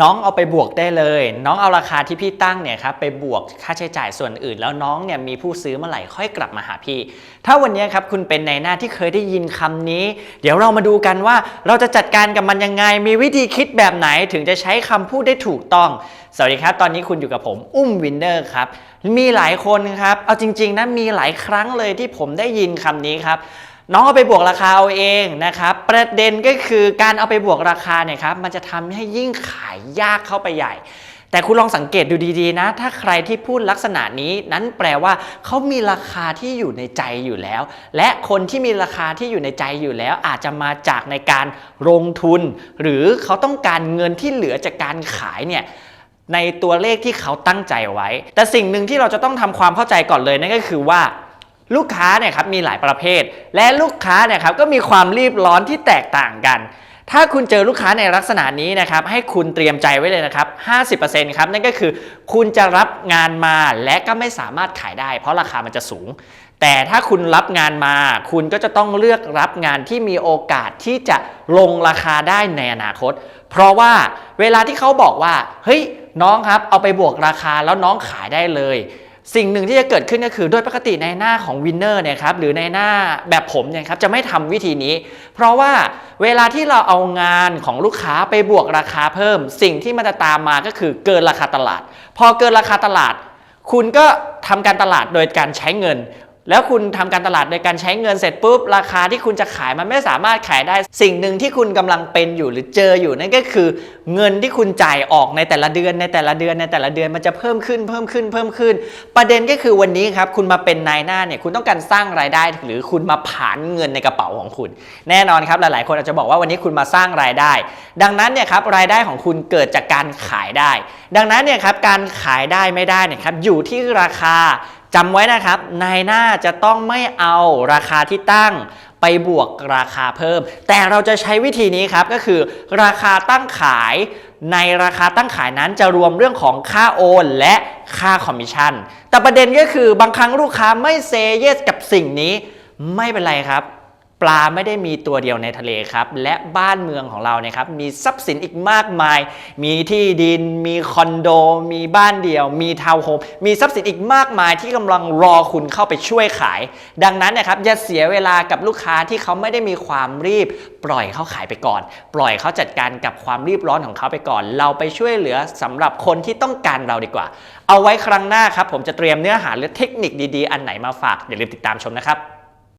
น้องเอาไปบวกได้เลย น้องเอาราคาที่พี่ตั้งเนี่ยครับไปบวกค่าใช้จ่ายส่วนอื่น แล้วน้องเนี่ยมีผู้ซื้อเมื่อไหร่ค่อยกลับมาหาพี่ ถ้าวันนี้ครับคุณเป็นในหน้าที่เคยได้ยินคำนี้ เดี๋ยวเรามาดูกันว่าเราจะจัดการกับมันยังไง มีวิธีคิดแบบไหนถึงจะใช้คำพูดได้ถูกต้อง สวัสดีครับ ตอนนี้คุณอยู่กับผมอุ้มวินเนอร์ครับมีหลายคนครับเอาจริง ๆนะมีหลายครั้งเลยที่ผมได้ยินคำนี้ครับ น้องเอาไปบวกราคาเอาเองนะครับประเด็นก็คือการเอาไปบวกราคาเนี่ยครับมันจะทำให้ยิ่งขายยากเข้าไปใหญ่ แต่คุณลองสังเกตดูดีๆนะ ถ้าใครที่พูดลักษณะนี้นั้นแปลว่าเขามีราคาที่อยู่ในใจอยู่แล้ว และคนที่มีราคาที่อยู่ในใจอยู่แล้ว อาจจะมาจากในการลงทุน หรือเขาต้องการเงินที่เหลือจากการขายเนี่ยในตัวเลขที่เขาตั้งใจไว้ แต่สิ่งหนึ่งที่เราจะต้องทำความเข้าใจก่อนเลยนั่นก็คือว่า ลูกค้าเนี่ยครับมีหลายประเภท และลูกค้าเนี่ยครับก็มีความรีบร้อนที่แตกต่างกัน ถ้าคุณเจอลูกค้าในลักษณะนี้นะครับให้คุณเตรียมใจไว้เลยนะครับ 50%ครับนั่นก็คือคุณจะรับงานมาและก็ไม่สามารถขายได้ เพราะราคามันจะสูง แต่ถ้าคุณรับงานมา คุณก็จะต้องเลือกรับงานที่มีโอกาสที่จะลงราคาได้ในอนาคต เพราะว่าเวลาที่เขาบอกว่าเฮ้ยน้องครับเอาไปบวกราคาแล้วน้องขายได้เลย สิ่งหนึ่งที่จะเกิดขึ้นก็คือโดยปกติในหน้าของวินเนอร์เนี่ยครับหรือในหน้าแบบผมเนี่ยครับจะไม่ทำวิธีนี้ เพราะว่าเวลาที่เราเอางานของลูกค้าไปบวกราคาเพิ่ม สิ่งที่มันจะตามมาก็คือเกินราคาตลาด พอเกินราคาตลาด คุณก็ทำการตลาดโดยการใช้เงิน แล้วคุณทำการตลาดโดยการใช้เงินเสร็จปุ๊บ ราคาที่คุณจะขายมันไม่สามารถขายได้ สิ่งหนึ่งที่คุณกำลังเป็นอยู่หรือเจออยู่นั่นก็คือ เงินที่คุณจ่ายออกในแต่ละเดือนในแต่ละเดือนในแต่ละเดือนมันจะเพิ่มขึ้นเพิ่มขึ้นเพิ่มขึ้น ประเด็นก็คือวันนี้ครับคุณมาเป็นนายหน้าเนี่ยคุณต้องการสร้างรายได้ หรือคุณมาผ่านเงินในกระเป๋าของคุณ แน่นอนครับหลายๆ คนอาจจะบอกว่าวันนี้คุณมาสร้างรายได้ ดังนั้นเนี่ยครับรายได้ของคุณเกิดจากการขายได้ ดังนั้นเนี่ยครับการขายได้ไม่ได้เนี่ยครับอยู่ที่ราคา จำไว้นะครับนายหน้าจะต้องไม่เอาราคาที่ตั้งไปบวกราคาเพิ่ม แต่เราจะใช้วิธีนี้ครับก็คือ ราคาตั้งขายในราคาตั้งขายนั้นจะรวมเรื่องของค่าโอน และค่าคอมมิชชั่นแต่ประเด็นก็คือบางครั้งลูกค้าไม่เซเยสกับสิ่งนี้ ไม่เป็นไรครับ ปลาไม่ได้มีตัวเดียวในทะเลครับ และบ้านเมืองของเราเนี่ยครับมีทรัพย์สินอีกมากมาย มีที่ดิน มีคอนโด มีบ้านเดี่ยว มีทาวน์โฮมมีทรัพย์สินอีกมากมายที่กำลังรอคุณเข้าไปช่วยขาย ดังนั้นนะครับอย่าเสียเวลากับลูกค้าที่เขาไม่ได้มีความรีบ ปล่อยเขาขายไปก่อน ปล่อยเขาจัดการกับความรีบร้อนของเขาไปก่อน เราไปช่วยเหลือสำหรับคนที่ต้องการเราดีกว่า เอาไว้ครั้งหน้าครับผมจะเตรียมเนื้อหาหรือเทคนิคดีๆ อันไหนมาฝากอย่าลืมติดตามชมนะครับ